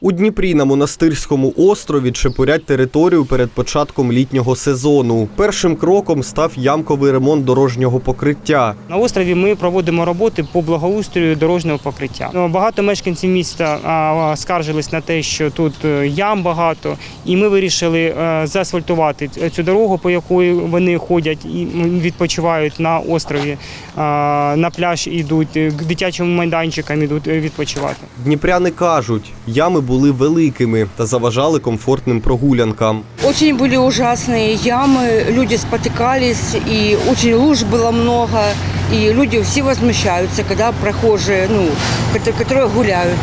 У Дніпрі на монастирському острові чепурять територію перед початком літнього сезону. Першим кроком став ямковий ремонт дорожнього покриття. На острові ми проводимо роботи по благоустрою дорожнього покриття. Ну, Багато мешканців міста скаржились на те, що тут е, ям багато, і ми вирішили е, заасфальтувати цю дорогу, по якої вони ходять і відпочивають на острові. На пляж ідуть, е, к дитячим майданчикам ідуть відпочивати. Дніпряни кажуть, ями були великими та заважали комфортним прогулянкам. Очень были ужасные ямы, люди спотыкались, и очень луж было много, и люди все возмущаются, когда прохожие, ну, кото- которые гуляют.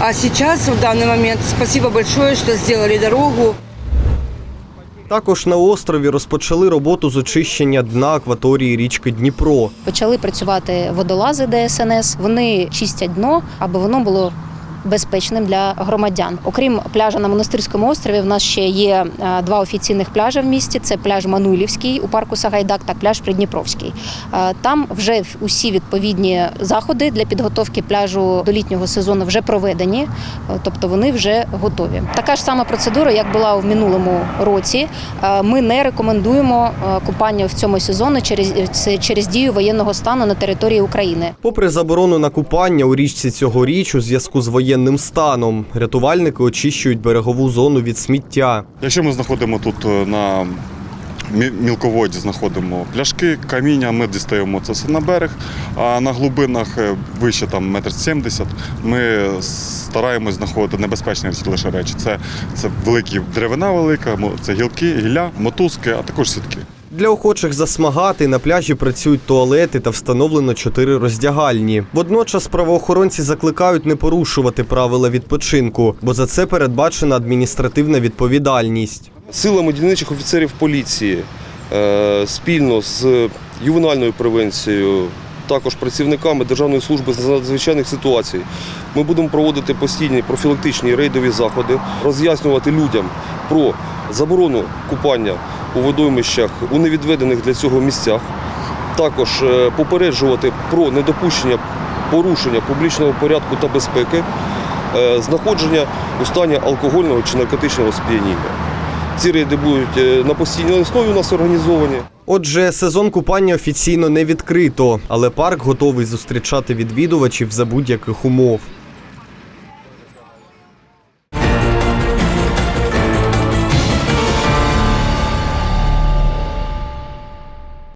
А сейчас, в данный момент, спасибо большое, что сделали дорогу. Також на острові розпочали роботу з очищення дна акваторії річки Дніпро. Почали працювати водолази ДСНС. Вони чистять дно, аби воно було. Безпечним для громадян, окрім пляжа на монастирському острові, в нас ще є е, два офіційних пляжі в місті: це пляж Манулівський у парку Сагайдак та пляж Придніпровський. Е, Там вже усі відповідні заходи для підготовки пляжу до літнього сезону вже проведені, е, тобто вони вже готові. Така ж сама процедура, як була в минулому році. Ми не рекомендуємо купання в цьому сезоні через через дію воєнного стану на території України. Попри заборону на купання у річці цьогоріч у зв'язку з воєнним станом, рятувальники очищують берегову зону від сміття. Якщо ми знаходимо тут е, на мілководі знаходимо пляшки, каміння, ми дістаємо це все на берег, а на глибинах е, вище там метр сімдесят ми стараємось знаходити небезпечні лише речі. Це, це великі деревина велика, це гілки, гілля, мотузки, а також сітки. Для охочих засмагати на пляжі працюють туалети та встановлено чотири роздягальні. Водночас правоохоронці закликають не порушувати правила відпочинку, бо за це передбачена адміністративна відповідальність. силами дільничих офіцерів поліції е, спільно з ювенальною превенцією, також працівниками Державної служби з надзвичайних ситуацій. Ми будемо проводити постійні профілактичні рейдові заходи, роз'яснювати людям про заборону купання у водоймищах у невідведених для цього місцях. Також е, попереджувати про недопущення порушення публічного порядку та безпеки, е, знаходження у стані алкогольного чи наркотичного сп'яніння. Ці рейди будуть е, на постійній основі у нас організовані. Отже, сезон купання офіційно не відкрито, але парк готовий зустрічати відвідувачів за будь-яких умов.